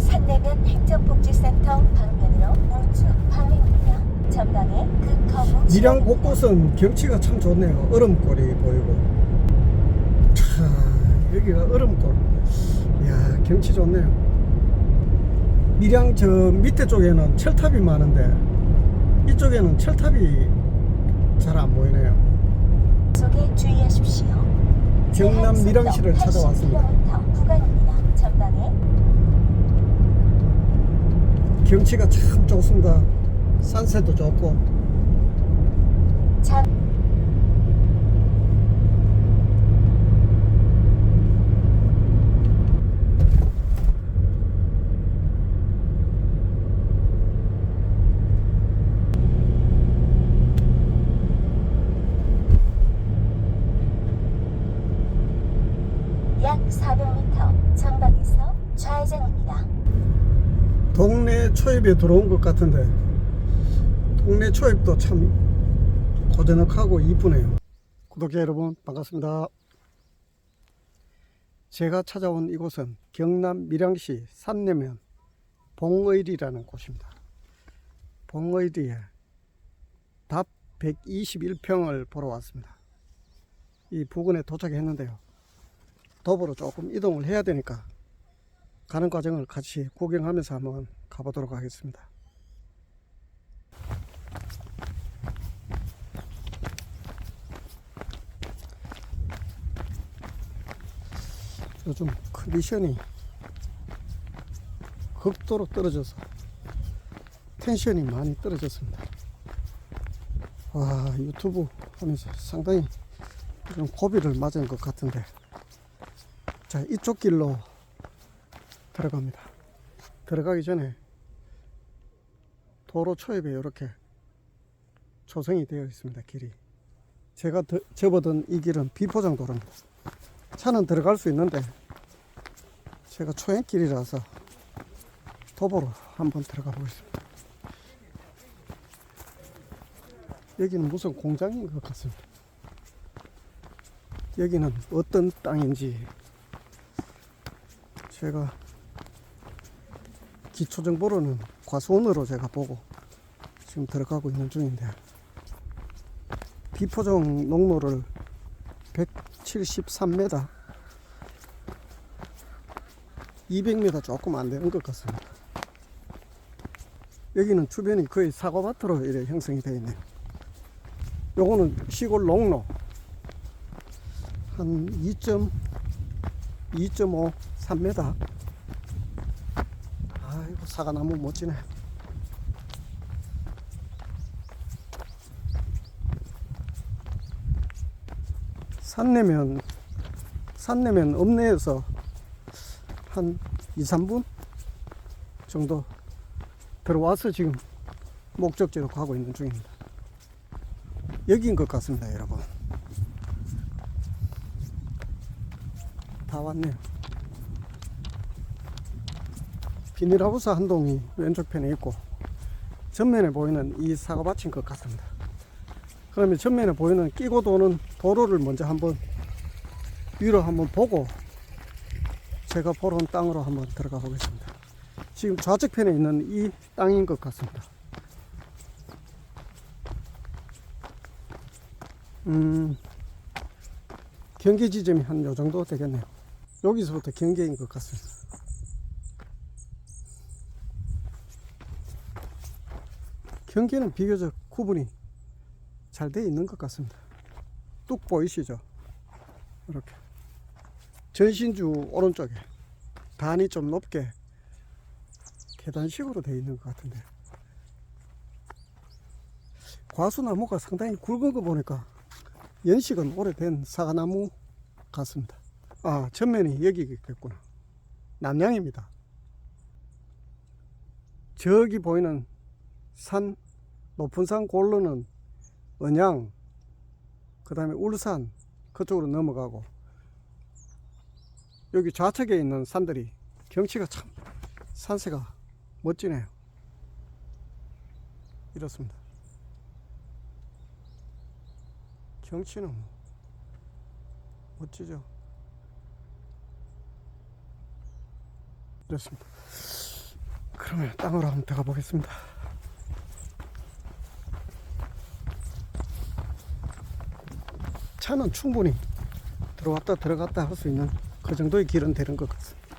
산내면 행정복지센터 방면으로 우측 방향입니다. 전방에 그 거부 밀양 곳곳은 경치가 참 좋네요. 얼음골이 보이고. 차, 여기가 얼음골. 이야, 경치 좋네요. 밀양 저 밑에 쪽에는 철탑이 많은데 이쪽에는 철탑이 잘 안 보이네요. 속에 주의하십시오. 경남 밀양시를 찾아왔습니다. 80km 구간입니다. 전방에 경치가 참 좋습니다. 산세도 좋고. 잠 약 400m 전방에서 좌회전입니다. 동네 초입에 들어온 것 같은데 동네 초입도 참 고즈넉하고 이쁘네요. 구독자 여러분 반갑습니다. 제가 찾아온 이곳은 경남 밀양시 산내면 봉의리라는 곳입니다. 봉의리에 답 121평을 보러 왔습니다. 이 부근에 도착했는데요. 도보로 조금 이동을 해야 되니까 가는 과정을 같이 구경하면서 한번 가보도록 하겠습니다. 요즘 컨디션이 극도로 떨어져서 텐션이 많이 떨어졌습니다. 와 유튜브 하면서 상당히 좀 고비를 맞은 것 같은데 자 이쪽 길로 들어갑니다. 들어가기 전에 도로 초입에 이렇게 조성이 되어 있습니다. 길이. 제가 더- 접어든 이 길은 비포장 도로입니다. 차는 들어갈 수 있는데 제가 초행길이라서 도보로 한번 들어가 보겠습니다. 여기는 무슨 공장인 것 같습니다. 여기는 어떤 땅인지 제가 기초 정보로는 과수원으로 제가 보고 지금 들어가고 있는 중인데 비포종 농로를 173m 200m 조금 안 되는 것 같습니다. 여기는 주변이 거의 사과밭으로 이래 형성이 되어 있네요. 요거는 시골 농로 한 2.2.5 3m 아이고 사과나무 멋지네. 산내면 산내면 읍내에서 한 2, 3분 정도 들어와서 지금 목적지로 가고 있는 중입니다. 여기인 것 같습니다 여러분. 다 왔네요 비닐하우스 한 동이 왼쪽 편에 있고 전면에 보이는 이 사과밭인 것 같습니다. 그러면 전면에 보이는 끼고 도는 도로를 먼저 한번 위로 한번 보고 제가 보러 온 땅으로 한번 들어가 보겠습니다. 지금 좌측 편에 있는 이 땅인 것 같습니다. 음, 경계 지점이 한 요 정도 되겠네요. 여기서부터 경계인 것 같습니다. 경계는 비교적 구분이 잘돼 있는 것 같습니다. 뚝 보이시죠? 이렇게 전신주 오른쪽에 단이 좀 높게 계단식으로 되어 있는 것 같은데 과수나무가 상당히 굵은 거 보니까 연식은 오래된 사과나무 같습니다. 아 전면이 여기 있겠구나. 남양입니다. 저기 보이는 산 높은 산 골로는 언양 그 다음에 울산 그쪽으로 넘어가고 여기 좌측에 있는 산들이 경치가 참 산세가 멋지네요. 이렇습니다. 경치는 뭐 멋지죠? 이렇습니다. 그러면 땅으로 한번 들어가 보겠습니다. 차는 충분히 들어왔다 들어갔다 할 수 있는 그 정도의 길은 되는 것 같습니다.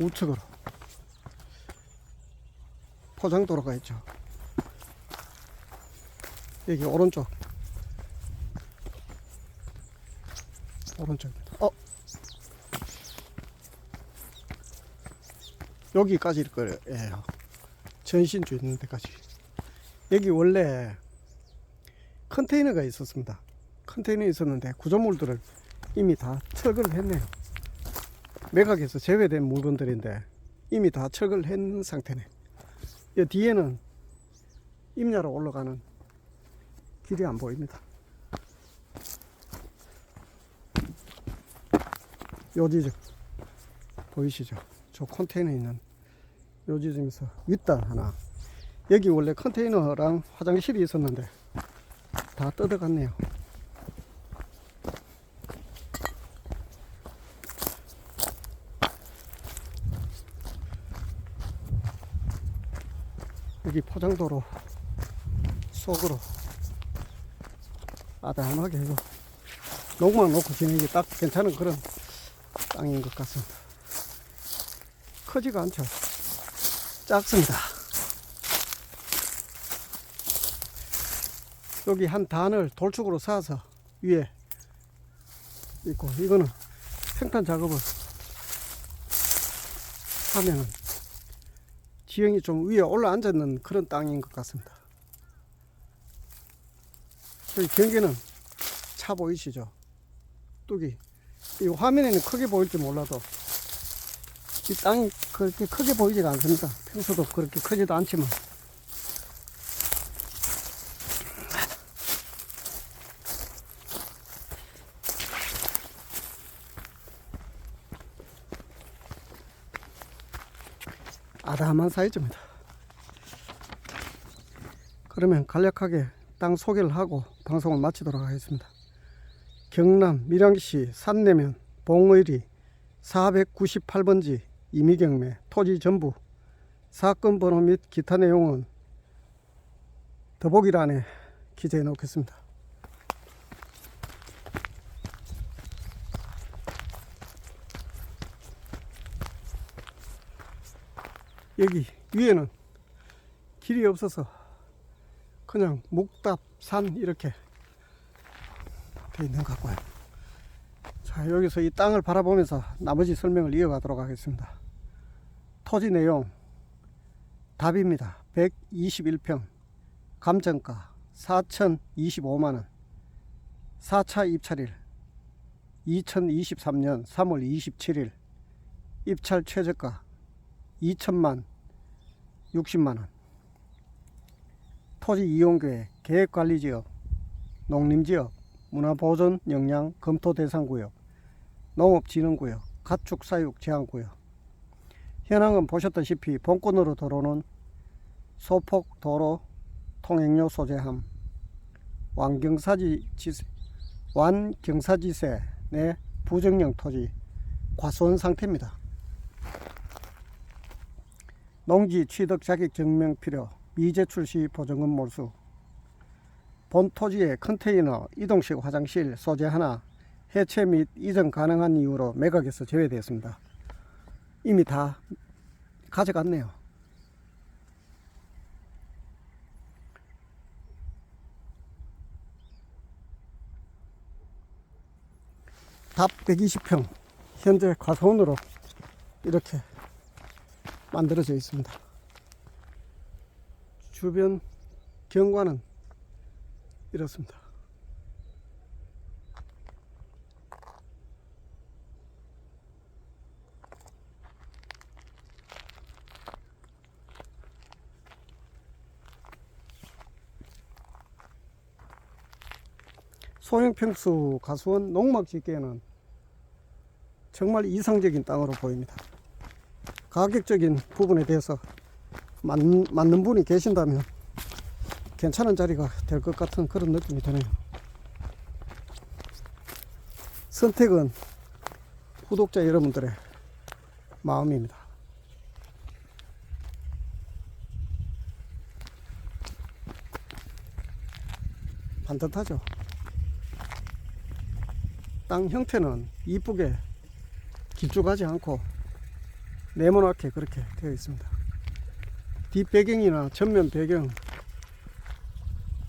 우측으로 포장도로가 있죠. 여기 오른쪽 오른쪽입니다. 어 여기까지일 거예요. 전신주 있는 데까지. 여기 원래 컨테이너가 있었습니다. 컨테이너 있었는데 구조물들을 이미 다 철거를 했네요. 매각에서 제외된 물건들인데 이미 다 철거를 했는 상태네. 이 뒤에는 임야로 올라가는 길이 안 보입니다. 요 지점 보이시죠? 저 컨테이너 있는 요 지점에서 윗단 하나 여기 원래 컨테이너랑 화장실이 있었는데 다 뜯어갔네요. 여기 포장도로 속으로 아담하게 해서 농막 놓고 지내기 딱 괜찮은 그런 땅인 것 같습니다. 크지가 않죠. 작습니다. 여기 한 단을 돌축으로 쌓아서 위에 있고 이거는 생탄 작업을 하면은 지형이 좀 위에 올라앉는 그런 땅인 것 같습니다. 여기 경계는 차 보이시죠? 뚝이 이 화면에는 크게 보일지 몰라도 이 땅이 그렇게 크게 보이지가 않습니다. 평소도 그렇게 크지도 않지만 아담한 사이즈입니다. 그러면 간략하게 땅 소개를 하고 방송을 마치도록 하겠습니다. 경남 밀양시 산내면 봉의리 498번지 이미경매 토지 전부 사건 번호 및 기타 내용은 더보기란에 기재해 놓겠습니다. 여기 위에는 길이 없어서 그냥 묵답 산 이렇게 돼 있는 것 같고요. 자 여기서 이 땅을 바라보면서 나머지 설명을 이어가도록 하겠습니다. 토지 내용 답입니다. 121평 감정가 4,025만원 4차 입찰일 2023년 3월 27일 입찰 최저가 2천만 60만원 토지 이용계획 계획관리지역 농림지역 문화보존 영양 검토 대상구역 농업진흥구역 가축사육 제한구역 현황은 보셨다시피 본권으로 들어오는 소폭 도로 통행료 소재함 완경사지 지세, 완경사지세 내 부정령 토지 과수원 상태입니다. 농지 취득 자격 증명 필요 미제 출 시 보증금 몰수 본 토지에 컨테이너 이동식 화장실 소재 하나 해체 및 이전 가능한 이유로 매각에서 제외되었습니다. 이미 다 가져갔네요. 답 120평 현재 과수원으로 이렇게 만들어져 있습니다. 주변 경관은 이렇습니다. 소형평수 가수원 농막 짓기에는 정말 이상적인 땅으로 보입니다. 가격적인 부분에 대해서 맞는, 맞는 분이 계신다면 괜찮은 자리가 될 것 같은 그런 느낌이 드네요. 선택은 구독자 여러분들의 마음입니다. 반듯하죠? 땅 형태는 이쁘게 길쭉하지 않고 네모나게 그렇게 되어 있습니다. 뒷배경이나 전면 배경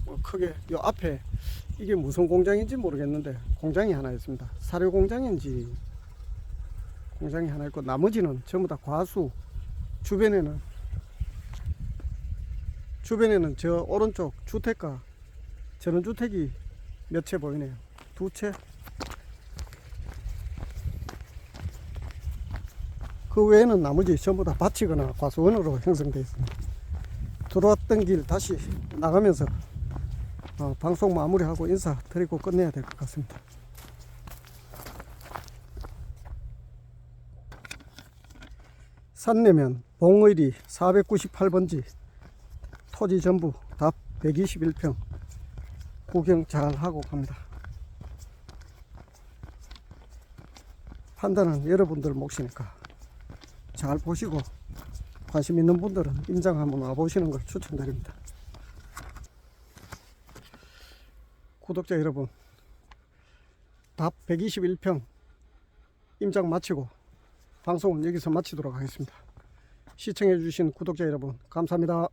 뭐 크게 요 앞에 이게 무슨 공장인지 모르겠는데 공장이 하나 있습니다. 사료 공장인지 공장이 하나 있고 나머지는 전부 다 과수 주변에는 주변에는 저 오른쪽 주택가 전원주택이 몇 채 보이네요. 두 채. 그 외에는 나머지 전부 다 밭이거나 과수원으로 형성되어 있습니다. 들어왔던 길 다시 나가면서 어, 방송 마무리하고 인사 드리고 끝내야 될 것 같습니다. 산내면 봉의리 498번지 토지 전부 다 121평 구경 잘 하고 갑니다. 판단은 여러분들 몫이니까 잘 보시고 관심 있는 분들은 임장 한번 와보시는 걸 추천드립니다. 구독자 여러분, 답 121평 임장 마치고 방송은 여기서 마치도록 하겠습니다. 시청해주신 구독자 여러분, 감사합니다.